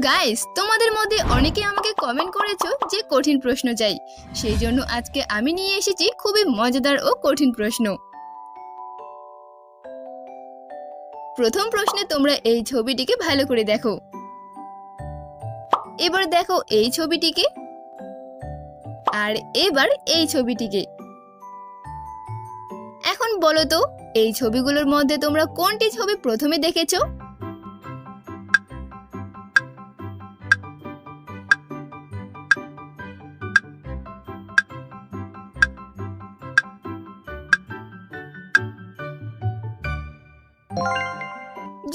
Guys তোমাদের মধ্যে অনেকে আমাকে কমেন্ট করেছ যে কঠিন প্রশ্ন চাই। সেই জন্য আজকে আমি নিয়ে এসেছি খুবই মজাদার ও কঠিন প্রশ্ন। প্রথম প্রশ্নে তোমরা এই ছবিটিকে ভালো করে দেখো। এবার দেখো এই ছবিটিকে আর এবার এই ছবিটিকে। এখন বলো তো, এই ছবিগুলোর মধ্যে তোমরা কোনটি ছবি প্রথমে দেখেছ?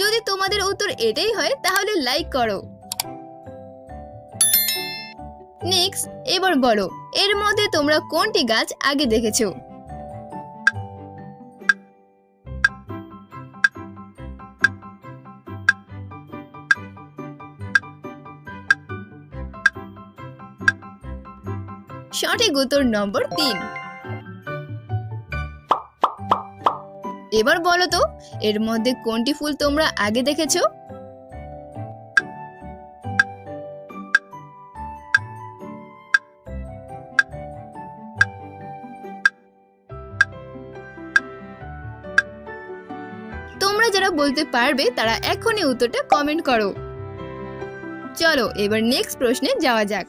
যদি তোমাদের উত্তর এটাই হয়, তাহলে লাইক করো। নেক্সট এবার বলো, এর মধ্যে তোমরা কোনটি গাছ আগে দেখেছ? সঠিক উত্তর নম্বর তিন। এবার বলো তো, এর মধ্যে কোনটি ফুল তোমরা আগে দেখেছ? তোমরা যারা বলতে পারবে, তারা এখনই উত্তরটা কমেন্ট করো। চলো, এবার নেক্সট প্রশ্নে যাওয়া যাক।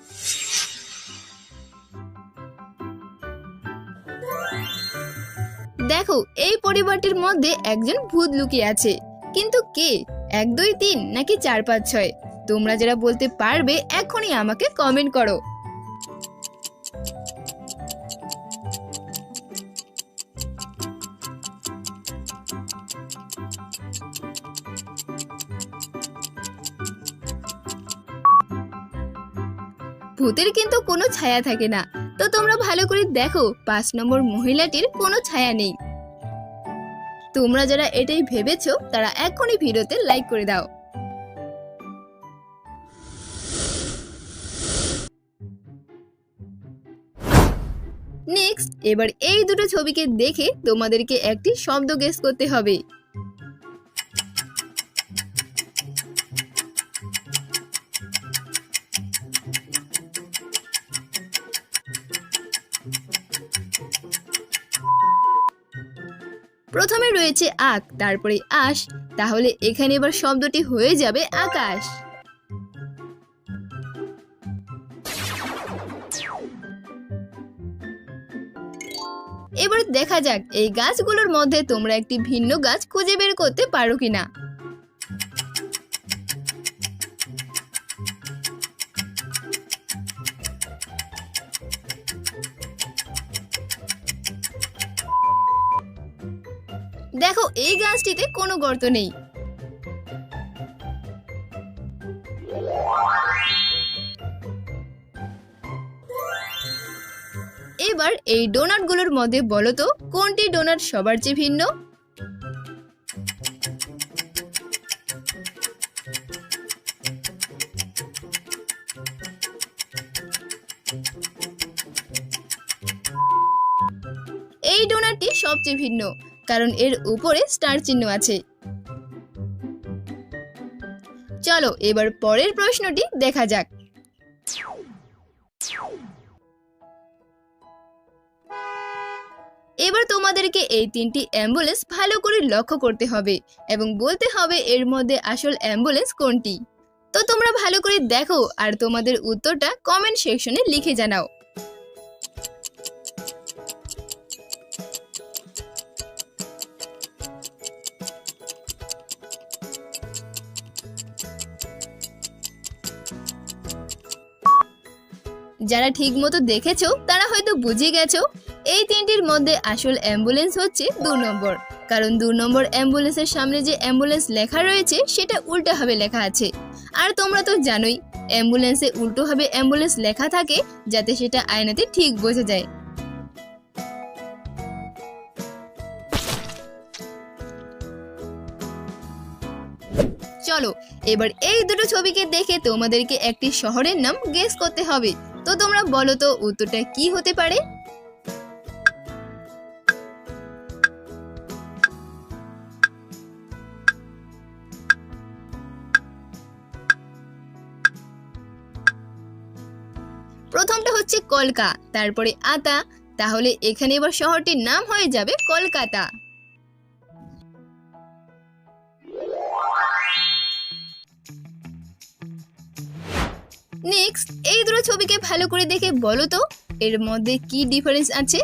দেখো, এই পরিবারটির মধ্যে একজন ভূত লুকিয়ে আছে। কিন্তু কে? এক, দুই, তিন, নাকি চার, পাঁচ, ছয়? তোমরা যারা বলতে পারবে, এখনই আমাকে কমেন্ট করো। ভূতের কিন্তু কোনো ছায়া থাকে না। তো তোমরা ভালো করে দেখো, পাঁচ নম্বর মহিলাটির কোনো ছায়া নেই। তোমরা যারা এটাই ভেবেছো, তারা এখনই ভিডিওতে লাইক করে দাও। নেক্সট এবার এই দুটো ছবিকে দেখে তোমাদেরকে একটি শব্দ গেস করতে হবে। প্রথমে রয়েছে আক তারপরে আশ, তাহলে এখানে এবার শব্দটি হয়ে যাবে আকাশ। এবার দেখা যাক, এই গাছগুলোর মধ্যে তোমরা একটি ভিন্ন গাছ খুঁজে বের করতে পারো কিনা। দেখো, এই গাছটিতে কোনো গর্ত নেই। এবার এই ডোনাটগুলোর মধ্যে বলো তো, কোনটি ডোনাট সবার চেয়ে ভিন্ন? এই ডোনাটটি সবচেয়ে ভিন্ন। কারণ এর উপরে স্টার চিহ্ন আছে। চলো, এবার পরের প্রশ্নটি দেখা যাক। এবার তোমাদেরকে এই তিনটি অ্যাম্বুলেন্স ভালো করে লক্ষ্য করতে হবে এবং বলতে হবে এর মধ্যে আসল অ্যাম্বুলেন্স কোনটি। তো তোমরা ভালো করে দেখো আর তোমাদের উত্তরটা কমেন্ট সেকশনে লিখে জানাও। যারা ঠিক মতো দেখেছ, তারা হয়তো বুঝে গেছো, এই তিনটির মধ্যে আসল অ্যাম্বুলেন্স হচ্ছে দু নম্বর। কারণ দু নম্বর অ্যাম্বুলেন্সের সামনে যে অ্যাম্বুলেন্স লেখা রয়েছে, সেটা উল্টোভাবে লেখা আছে। আর তোমরা তো জানোই, অ্যাম্বুলেন্সে উল্টোভাবে অ্যাম্বুলেন্স লেখা থাকে, যাতে সেটা আয়নাতে ঠিক বোঝা যায়। চলো, এবার এই দুটো ছবিকে দেখে তোমাদেরকে একটি শহরের নাম গেস করতে হবে। তো তোমরা বলো তো, উত্তরটা কি হতে পারে? প্রথমটা হচ্ছে কলকা, তারপরে আতা, তাহলে এখানে এবার শহরটির নাম হয়ে যাবে কলকাতা। নেক্সট এই দুটো ছবিকে ভালো করে দেখে বলো তো, এর মধ্যে কি ডিফারেন্স আছে?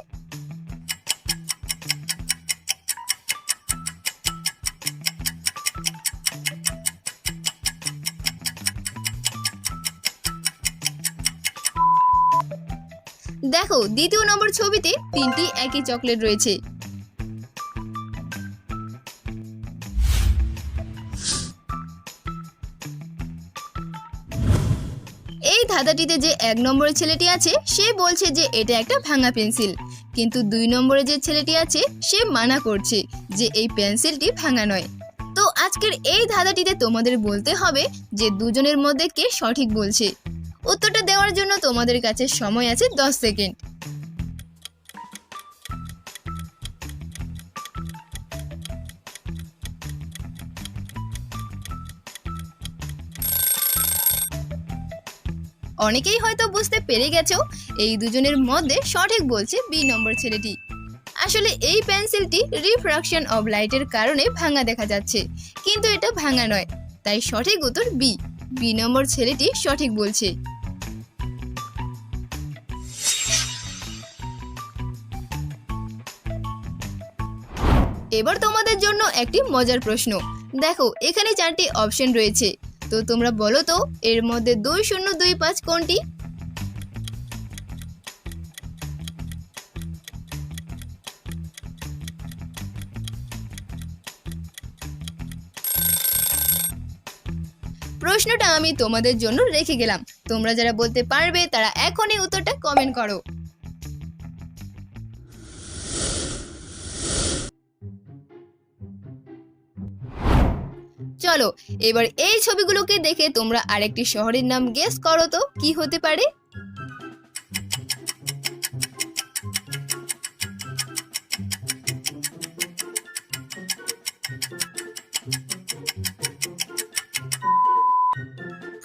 দেখো, দ্বিতীয় নম্বর ছবিতে তিনটি একই চকলেট রয়েছে। ধাঁধাটিতে যে এক নম্বরের ছেলেটি আছে, সে বলছে যে এটা একটা ভাঙা পেন্সিল। কিন্তু দুই নম্বরে যে ছেলেটি আছে, সে মানা করছে যে এই পেন্সিলটি ভাঙা নয়। তো আজকের এই ধাঁধাটিতে তোমাদের বলতে হবে যে দুজনের মধ্যে কে সঠিক বলছে। উত্তরটা দেওয়ার জন্য তোমাদের কাছে সময় আছে দশ সেকেন্ড। অনেকেই হয়তো বুঝতে পেরে গেছো, এই দুজনের মধ্যে সঠিক বলছে বি নম্বর ছেলেটি। আসলে এই পেন্সিলটি রিফ্রাকশন অফ লাইটের কারণে ভাঙা দেখা যাচ্ছে, কিন্তু এটা ভাঙা নয়, তাই সঠিক উত্তর বি। বি নম্বর ছেলেটি সঠিক বলছে। এবার তোমাদের জন্য একটি মজার প্রশ্ন। দেখো, এখানে চারটি অপশন রয়েছে। তো তোমরা বলো তো, এর মধ্যে দুই শূন্য দুই পাঁচ কোনটি? প্রশ্নটা আমি তোমাদের জন্য রেখে গেলাম। তোমরা যারা বলতে পারবে, তারা এখনই উত্তরটা কমেন্ট করো। চলো, এবার এই ছবিগুলোকে দেখে তোমরা আরেকটি শহরের নাম গেস করো তো, কি হতে পারে?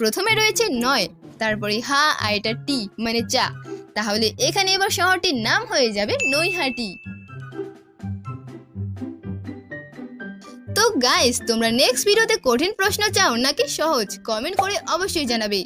প্রথমে রয়েছে নয়, তারপরে হা, আর এটা টি মানে চা। তাহলে এখানে এবার শহরটির নাম হয়ে যাবে নৈহাটি। তো গাইস তোমরা নেক্সট ভিডিওতে কঠিন প্রশ্ন চাও নাকি সহজ? কমেন্ট করে অবশ্যই জানাবে।